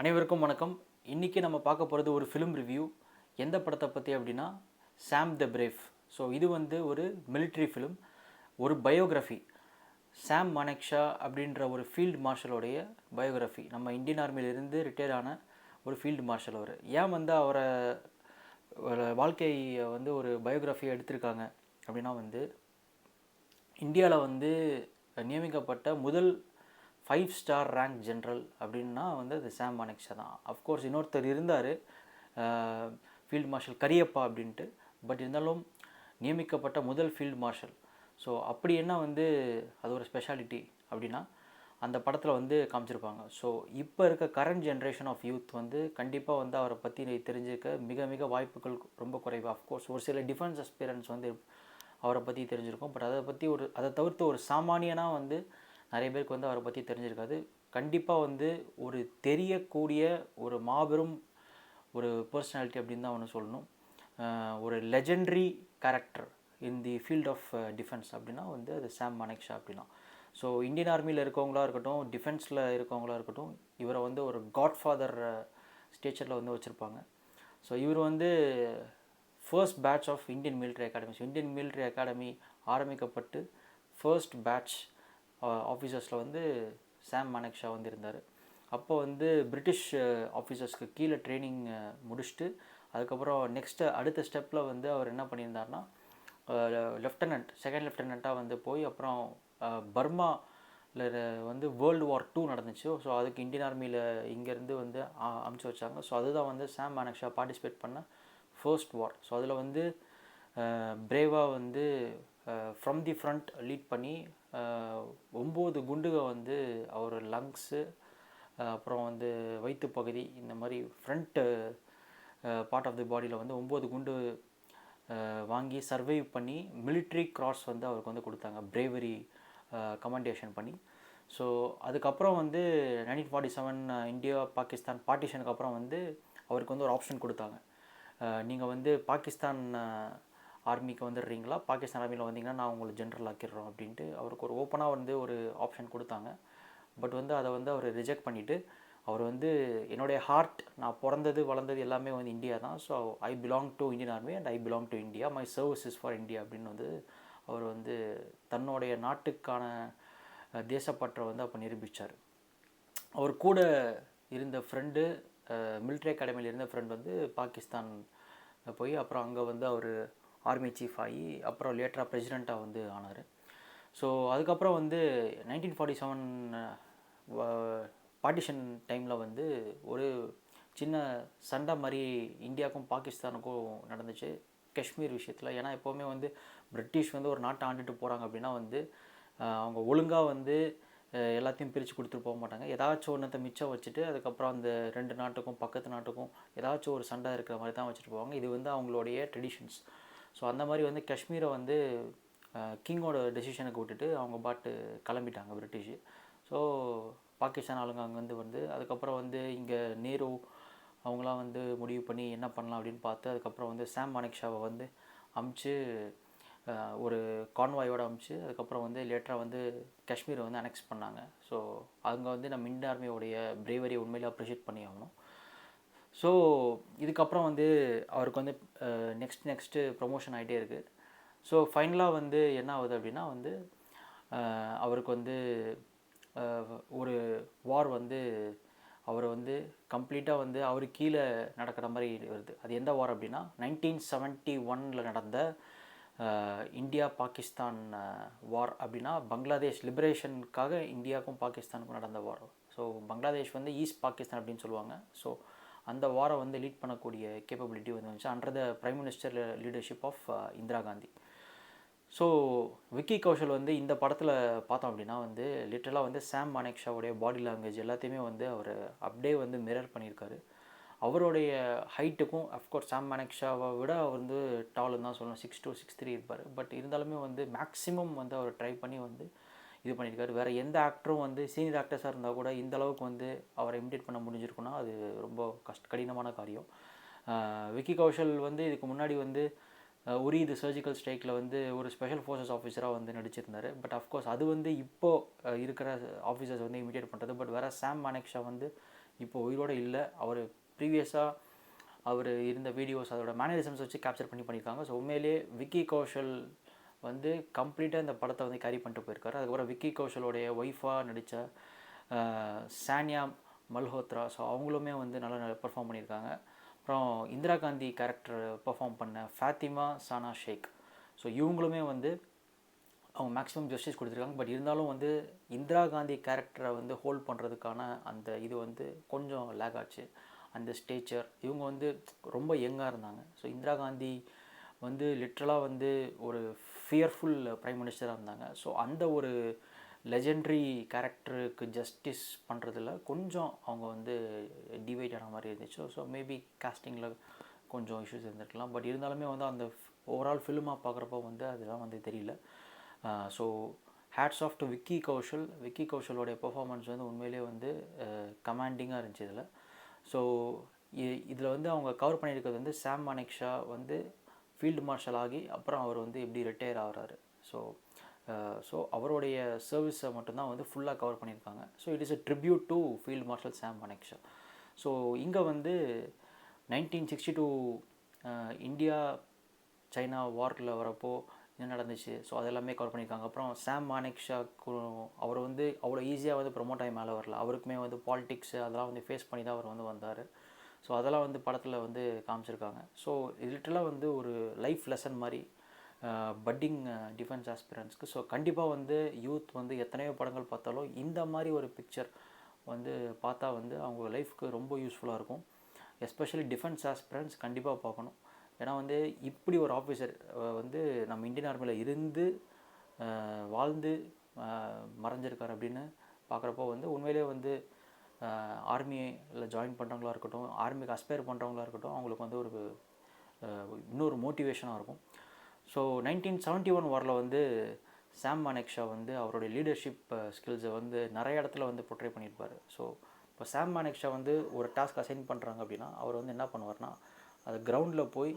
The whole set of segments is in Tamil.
அனைவருக்கும் வணக்கம். இன்றைக்கி நம்ம பார்க்க போகிறது ஒரு ஃபிலிம் ரிவ்யூ எந்த படத்தை பற்றி அப்படின்னா சாம் த பிரேஃப் ஸோ இது வந்து ஒரு மிலிட்ரி ஃபிலிம் ஒரு பயோகிராஃபி சாம் மனேக்ஷா அப்படின்ற ஒரு ஃபீல்டு மார்ஷலோடைய பயோகிராஃபி நம்ம இந்தியன் ஆர்மியிலிருந்து ரிட்டையர் ஆன ஒரு ஃபீல்டு மார்ஷல் அவர். ஏன் வந்து அவரை வாழ்க்கையை வந்து ஒரு பயோகிராஃபியை எடுத்திருக்காங்க அப்படின்னா வந்து இந்தியாவில் வந்து நியமிக்கப்பட்ட முதல் ஃபைவ் ஸ்டார் ரேங்க் ஜென்ரல் அப்படின்னா வந்து அது சாம் மானெக்ஷா தான். அஃப்கோர்ஸ் இன்னொருத்தர் இருந்தார் ஃபீல்டு மார்ஷல் கரியப்பா அப்படின்ட்டு. பட் இருந்தாலும் நியமிக்கப்பட்ட முதல் ஃபீல்டு மார்ஷல் ஸோ அப்படி என்ன வந்து அது ஒரு ஸ்பெஷாலிட்டி அப்படின்னா அந்த படத்தில் வந்து காமிச்சிருப்பாங்க. ஸோ இப்போ இருக்க கரண்ட் ஜென்ரேஷன் ஆஃப் யூத் வந்து கண்டிப்பாக வந்து அவரை பற்றி தெரிஞ்சுக்க மிக மிக வாய்ப்புகள் ரொம்ப குறைவு. அஃப்கோர்ஸ் ஒரு சில டிஃபென்ஸ் எக்ஸ்பீரியன்ஸ் வந்து அவரை பற்றி தெரிஞ்சிருக்கும். பட் அதை பற்றி ஒரு அதை தவிர்த்து ஒரு சாமானியனாக வந்து நிறைய பேருக்கு வந்து அவரை பற்றி தெரிஞ்சிருக்காது. கண்டிப்பாக வந்து ஒரு தெரியக்கூடிய ஒரு மாபெரும் ஒரு பர்சனாலிட்டி அப்படின்னு தான் ஒன்று சொல்லணும். ஒரு legendary character in the field of defence அப்படின்னா வந்து அது சாம் மனேக்ஷா அப்படின்னா. ஸோ இந்தியன் ஆர்மியில் இருக்கவங்களா இருக்கட்டும் டிஃபென்ஸில் இருக்கவங்களா இருக்கட்டும் இவரை வந்து ஒரு காட்ஃபாதர் ஸ்டேச்சரில் வந்து வச்சுருப்பாங்க. ஸோ இவர் வந்து first batch of Indian military academies Indian military academy ஆரம்பிக்கப்பட்டு ஃபர்ஸ்ட் பேட்ச் ஆஃபீஸர்ஸில் வந்து சாம் மனக்ஷா வந்து இருந்தார் அப்போ வந்து பிரிட்டிஷ் ஆஃபீஸர்ஸ்க்கு கீழே ட்ரைனிங் முடிச்சுட்டு அதுக்கப்புறம் நெக்ஸ்ட்டு அடுத்த ஸ்டெப்பில் வந்து அவர் என்ன பண்ணியிருந்தார்னா லெஃப்டினன்ட் செகண்ட் லெஃப்டினண்ட்டாக வந்து போய் அப்புறம் பர்மா வந்து வேர்ல்டு வார் டூ நடந்துச்சு. ஸோ அதுக்கு இந்தியன் ஆர்மியில் இங்கேருந்து வந்து அமுச்சு வச்சாங்க. ஸோ அதுதான் வந்து சாம் மானக்ஷா பார்ட்டிசிபேட் பண்ண ஃபர்ஸ்ட் வார் ஸோ அதில் வந்து பிரேவாக வந்து ஃப்ரம் தி ஃப்ரண்ட் லீட் பண்ணி ஒம்பது குண்டுக வந்து அவர் லங்ஸு அப்புறம் வந்து வயிற்று பகுதி இந்த மாதிரி ஃப்ரண்ட்டு பார்ட் ஆஃப் தி பாடியில் வந்து ஒம்பது குண்டு வாங்கி சர்வைவ் பண்ணி மிலிட்ரி கிராஸ் வந்து அவருக்கு வந்து கொடுத்தாங்க. பிரேவரி கமெண்டேஷன் பண்ணி. ஸோ அதுக்கப்புறம் வந்து nineteen forty seven India Pakistan பார்ட்டிஷனுக்கு அப்புறம் வந்து அவருக்கு வந்து ஒரு ஆப்ஷன் கொடுத்தாங்க. நீங்கள் வந்து பாகிஸ்தான் ஆர்மிக்கு வந்துடுறீங்களா? பாகிஸ்தான் ஆர்மியில் வந்தீங்கன்னா நான் உங்களை ஜென்ரல் ஆக்கிடுறோம் அப்படின்ட்டு அவருக்கு ஒரு ஓப்பனாக வந்து ஒரு ஆப்ஷன் கொடுத்தாங்க. பட் வந்து அதை வந்து அவர் ரிஜெக்ட் பண்ணிவிட்டு அவர் வந்து என்னுடைய ஹார்ட் நான் பிறந்தது வளர்ந்தது எல்லாமே வந்து இந்தியா தான். So I belong to Indian army and I belong to India my service is for India அப்படின்னு வந்து அவர் வந்து தன்னுடைய நாட்டுக்கான தேசப்பற்றை வந்து அப்போ நிரூபித்தார் அவர் கூட இருந்த ஃப்ரெண்டு மிலிட்ரி அகாடமியில் இருந்த ஃப்ரெண்ட் வந்து பாகிஸ்தான் போய் அப்புறம் அங்கே வந்து அவர் ஆர்மி சீஃப் ஆகி அப்புறம் லேட்டராக பிரசிடெண்ட்டாக வந்து ஆனார். ஸோ அதுக்கப்புறம் வந்து நைன்டீன் ஃபார்ட்டி செவன் பார்ட்டிஷன் டைமில் வந்து ஒரு சின்ன சண்டை மாதிரி இந்தியாவுக்கும் பாகிஸ்தானுக்கும் நடந்துச்சு. காஷ்மீர் விஷயத்தில். ஏன்னா எப்போவுமே வந்து பிரிட்டிஷ் வந்து ஒரு நாட்டை ஆண்டுட்டு போகிறாங்க அப்படின்னா வந்து அவங்க ஒழுங்காக வந்து எல்லாத்தையும் பிரித்து கொடுத்துட்டு போக மாட்டாங்க. ஏதாச்சும் ஒன்றத்தை மிச்சம் வச்சுட்டு அதுக்கப்புறம் அந்த ரெண்டு நாட்டுக்கும் பக்கத்து நாட்டுக்கும் ஏதாச்சும் ஒரு சண்டை இருக்கிற மாதிரி தான் வச்சுட்டு போவாங்க. இது வந்து அவங்களுடைய ட்ரெடிஷன்ஸ் ஸோ அந்த மாதிரி வந்து காஷ்மீரை வந்து கிங்கோட டெசிஷனுக்கு விட்டுட்டு அவங்க பாட்டு கிளம்பிட்டாங்க பிரிட்டிஷு. ஸோ பாகிஸ்தான் ஆளுங்க அங்கேருந்து வந்து அதுக்கப்புறம் வந்து இங்கே நேரு அவங்களாம் வந்து முடிவு பண்ணி என்ன பண்ணலாம் அப்படின்னு பார்த்து அதுக்கப்புறம் வந்து சாம் மானெக்ஷாவை வந்து அமுச்சு ஒரு கான்வாயோடு அமுச்சு அதுக்கப்புறம் வந்து லேட்டராக வந்து காஷ்மீரை வந்து அனெக்ஸ் பண்ணாங்க. ஸோ அங்கே வந்து நம்ம இந்திய ஆர்மியோடைய பிரேவரியை உண்மையிலே அப்ரிஷியேட் பண்ணி ஆகணும். ஸோ இதுக்கப்புறம் வந்து அவருக்கு வந்து நெக்ஸ்ட் நெக்ஸ்ட்டு ப்ரொமோஷன் ஆகிட்டே இருக்குது ஸோ ஃபைனலாக வந்து என்ன ஆகுது அப்படின்னா வந்து அவருக்கு வந்து ஒரு வார் வந்து அவர் வந்து கம்ப்ளீட்டாக வந்து அவர் கீழே நடக்கிற மாதிரி வருது. அது எந்த வார் அப்படின்னா நைன்டீன் செவன்ட்டி ஒனில் நடந்த இந்தியா பாகிஸ்தான் வார் அப்படின்னா பங்களாதேஷ் லிபரேஷனுக்காக இந்தியாவுக்கும் பாகிஸ்தானுக்கும் நடந்த வார் ஸோ பங்களாதேஷ் வந்து ஈஸ்ட் பாகிஸ்தான் அப்படின்னு சொல்லுவாங்க. ஸோ அந்த வாரை வந்து லீட் பண்ணக்கூடிய கேப்பபிலிட்டி வந்து வந்துச்சு. Under the prime minister leadership of Indira Gandhi so Vicky Kaushal வந்து இந்த படத்தில் பார்த்தோம் அப்படின்னா வந்து லிட்டரலாக வந்து சாம் மானேக்ஷாவுடைய பாடி லாங்குவேஜ் எல்லாத்தையுமே வந்து அவர் அப்படியே வந்து மிரர் பண்ணியிருக்காரு. அவருடைய ஹைட்டுக்கும் அஃப்கோர்ஸ் சாம் மானெக்ஷாவை விட அவர் வந்து டாலுன்னு தான் சொல்லணும். சிக்ஸ் டூ சிக்ஸ் த்ரீ இருப்பார். பட் இருந்தாலுமே வந்து மேக்ஸிமம் வந்து அவர் ட்ரை பண்ணி வந்து இது பண்ணியிருக்காரு. வேறு எந்த ஆக்டரும் வந்து சீனியர் ஆக்டர்ஸாக இருந்தால் கூட இந்த அளவுக்கு வந்து அவரை இமிடேட் பண்ண முடிஞ்சிருக்குன்னா அது ரொம்ப கஷ்ட கடினமான காரியம். விக்கி கௌஷல் வந்து இதுக்கு முன்னாடி வந்து உரி இது சர்ஜிக்கல் ஸ்ட்ரைக்கில் வந்து ஒரு ஸ்பெஷல் ஃபோர்ஸஸ் ஆஃபீஸராக வந்து நடிச்சிருந்தார். பட் அஃப்கோர்ஸ் அது வந்து இப்போது இருக்கிற ஆஃபீஸர்ஸ் வந்து இமிடேட் பண்ணுறது பட் வேறு சாம் மானேக்ஷா வந்து இப்போ உயிரோடு இல்லை. அவர் ப்ரீவியஸாக அவர் இருந்த வீடியோஸ் அதோட மேனரிசம்ஸ் வச்சு கேப்சர் பண்ணி பண்ணியிருக்காங்க ஸோ உண்மையிலேயே விக்கி கௌஷல் வந்து கம்ப்ளீட்டாக இந்த படத்தை வந்து கேரி பண்ணிட்டு போயிருக்காரு. அதுக்கப்புறம் விக்கி கௌஷலோடைய ஒய்ஃபாக நடித்த சானியா மல்ஹோத்ரா. ஸோ அவங்களுமே வந்து நல்லா பெர்ஃபார்ம் பண்ணியிருக்காங்க. அப்புறம் இந்திரா காந்தி கேரக்டர் பெர்ஃபார்ம் பண்ண ஃபாத்திமா சானா ஷேக். ஸோ இவங்களுமே வந்து அவங்க மேக்ஸிமம் ஜஸ்டிஸ் கொடுத்துருக்காங்க. பட் இருந்தாலும் வந்து இந்திரா காந்தி கேரக்டரை வந்து ஹோல்ட் பண்ணுறதுக்கான அந்த இது வந்து கொஞ்சம் லேக் ஆச்சு. அந்த ஸ்டேச்சர் இவங்க வந்து ரொம்ப யங்காக இருந்தாங்க. ஸோ இந்திரா காந்தி வந்து லிட்ரலாக வந்து ஒரு ஃபியர்ஃபுல் ப்ரைம் மினிஸ்டராக இருந்தாங்க. ஸோ அந்த ஒரு லெஜெண்ட்ரி கேரக்டருக்கு ஜஸ்டிஸ் பண்ணுறதுல கொஞ்சம் அவங்க வந்து டிவைட் ஆன மாதிரி இருந்துச்சு. ஸோ மேபி காஸ்டிங்கில் கொஞ்சம் இஷ்யூஸ் இருந்திருக்கலாம். பட் இருந்தாலுமே வந்து அந்த ஓவரால் ஃபிலிமாக பார்க்குறப்போ வந்து அதெல்லாம் வந்து தெரியல. So hats off to Vicky Kaushal. Vicky கௌஷலோடைய performance வந்து உண்மையிலே வந்து கமாண்டிங்காக இருந்துச்சு இதில். ஸோ இதில் வந்து அவங்க கவர் பண்ணியிருக்கிறது வந்து சாம் மானெக்ஷா வந்து ஃபீல்டு மார்ஷல் ஆகி அப்புறம் அவர் வந்து எப்படி ரிட்டையர் ஆகிறாரு. ஸோ ஸோ அவருடைய சர்வீஸை மட்டும்தான் வந்து ஃபுல்லாக கவர் பண்ணியிருக்காங்க. So it is a tribute to field marshal Sam Manekshaw so இங்கே வந்து nineteen sixty two India China வாரில் வரப்போ என்ன நடந்துச்சு? ஸோ அதெல்லாமே கவர் பண்ணியிருக்காங்க. அப்புறம் சாம் மானெக்ஷாக்கு அவர் வந்து அவ்வளோ ஈஸியாக வந்து ப்ரொமோட் ஆகி மேலே வரல. அவருக்குமே வந்து பாலிட்டிக்ஸ் அதெல்லாம் வந்து ஃபேஸ் பண்ணி தான் அவர் வந்து வந்தார். ஸோ அதெல்லாம் வந்து படத்தில் வந்து காமிச்சிருக்காங்க. ஸோ லிட்டலாக வந்து ஒரு லைஃப் லெசன் மாதிரி பட்டிங் டிஃபென்ஸ் ஆஸ்பிரன்ஸ்க்கு ஸோ கண்டிப்பாக வந்து யூத் வந்து எத்தனையோ படங்கள் பார்த்தாலும் இந்த மாதிரி ஒரு பிக்சர் வந்து பார்த்தா வந்து அவங்க லைஃப்க்கு ரொம்ப யூஸ்ஃபுல்லாக இருக்கும். எஸ்பெஷலி டிஃபென்ஸ் ஆஸ்பிரன்ஸ் கண்டிப்பாக பார்க்கணும். ஏன்னா வந்து இப்படி ஒரு ஆஃபீஸர் வந்து நம்ம இந்தியன் ஆர்மியில் இருந்து வாழ்ந்து மறைஞ்சிருக்கார் அப்படின்னு பார்க்குறப்போ வந்து உண்மையிலே வந்து ஆர்மியில் ஜாயின் பண்ணுறவங்களா இருக்கட்டும் ஆர்மிக்கு அஸ்பயர் பண்ணுறவங்களா இருக்கட்டும் அவங்களுக்கு வந்து ஒரு இன்னொரு மோட்டிவேஷனாக இருக்கும். ஸோ நைன்டீன் செவன்ட்டி ஒன் வாரில் வந்து சாம் மானெக்ஷா வந்து அவருடைய லீடர்ஷிப் ஸ்கில்ஸை வந்து நிறைய இடத்துல வந்து பொட்ரே பண்ணியிருப்பார். ஸோ இப்போ சாம் மானெக்ஷா வந்து ஒரு டாஸ்க் அசைன் பண்ணுறாங்க அப்படின்னா அவர் வந்து என்ன பண்ணுவார்னா அது கிரவுண்டில் போய்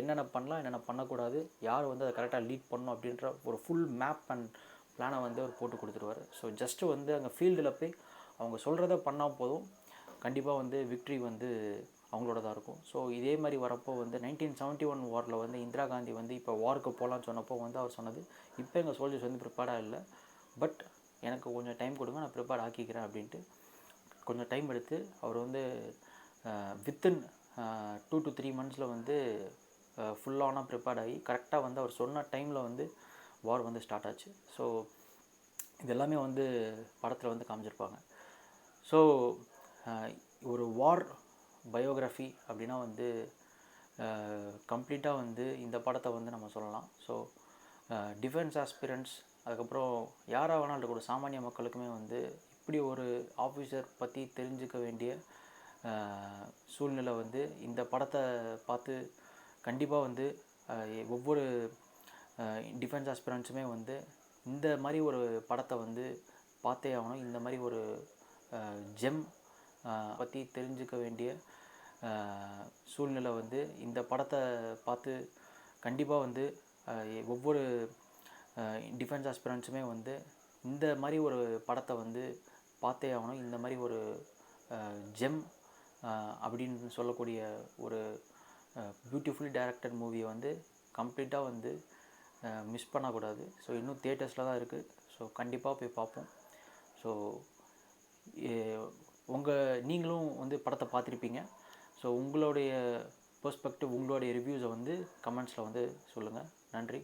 என்னென்ன பண்ணலாம் என்னென்ன பண்ணக்கூடாது யார் வந்து அதை கரெக்டாக லீட் பண்ணணும் அப்படின்ற ஒரு ஃபுல் மேப் அண்ட் பிளானை வந்து அவர் போட்டு கொடுத்துருவார். ஸோ ஜஸ்ட்டு வந்து அங்கே ஃபீல்டில் போய் அவங்க சொல்கிறத பண்ணால் போதும். கண்டிப்பாக வந்து விக்ட்ரி வந்து அவங்களோட தான் இருக்கும். ஸோ இதே மாதிரி வரப்போ வந்து நைன்டீன் செவன்ட்டி ஒன் வாரில் வந்து இந்திரா காந்தி வந்து இப்போ வார்க்கு போகலான்னு சொன்னப்போ வந்து அவர் சொன்னது இப்போ எங்கள் சோல்ஜர்ஸ் வந்து ப்ரிப்பேர்டாக இல்லை. பட் எனக்கு கொஞ்சம் டைம் கொடுங்க நான் ப்ரிப்பேர் ஆக்கிக்கிறேன் அப்படின்ட்டு கொஞ்சம் டைம் எடுத்து அவர் வந்து வித்தின் டூ டு த்ரீ மந்த்ஸில் வந்து ஃபுல்லானாக ப்ரிப்பேர்ட் ஆகி கரெக்டாக வந்து அவர் சொன்ன டைமில் வந்து வார் வந்து ஸ்டார்ட் ஆச்சு. ஸோ இது எல்லாமே வந்து படத்தில் வந்து காமிச்சிருப்பாங்க. ஸோ ஒரு வார் பயோகிராஃபி அப்படின்னா வந்து கம்ப்ளீட்டாக வந்து இந்த படத்தை வந்து நம்ம சொல்லலாம். ஸோ டிஃபென்ஸ் ஆஸ்பிரண்ட்ஸ் அதுக்கப்புறம் யாராக வேணாலும் இருக்கக்கூட சாமானிய மக்களுக்குமே வந்து இப்படி ஒரு ஆஃபீஸர் பற்றி தெரிஞ்சுக்க வேண்டிய சூழ்நிலை வந்து இந்த படத்தை பார்த்து கண்டிப்பாக வந்து ஒவ்வொரு டிஃபென்ஸ் ஆஸ்பிரண்ட்ஸுமே வந்து இந்த மாதிரி ஒரு படத்தை வந்து பார்த்தே ஆகணும். இந்த மாதிரி ஒரு ஜெம் பற்றி தெரிஞ்சுக்க வேண்டிய சூழ்நிலை வந்து இந்த படத்தை பார்த்து கண்டிப்பாக வந்து ஒவ்வொரு டிஃபென்ஸ் ஆஸ்பிரண்ட்ஸுமே வந்து இந்த மாதிரி ஒரு படத்தை வந்து பார்த்தே ஆகணும். இந்த மாதிரி ஒரு ஜெம் அப்படின்னு சொல்லக்கூடிய ஒரு பியூட்டிஃபுல் டேரக்டர் மூவியை வந்து கம்ப்ளீட்டாக வந்து மிஸ் பண்ணக்கூடாது. ஸோ இன்னும் தேட்டர்ஸில் தான் இருக்குது ஸோ கண்டிப்பாக போய் பார்ப்போம். ஸோ உங்கள் நீங்களும் வந்து படத்தை பார்த்துருப்பீங்க. ஸோ உங்களுடைய பெர்ஸ்பெக்டிவ் உங்களுடைய ரிவ்யூஸை வந்து கமெண்ட்ஸில் வந்து சொல்லுங்கள் நன்றி.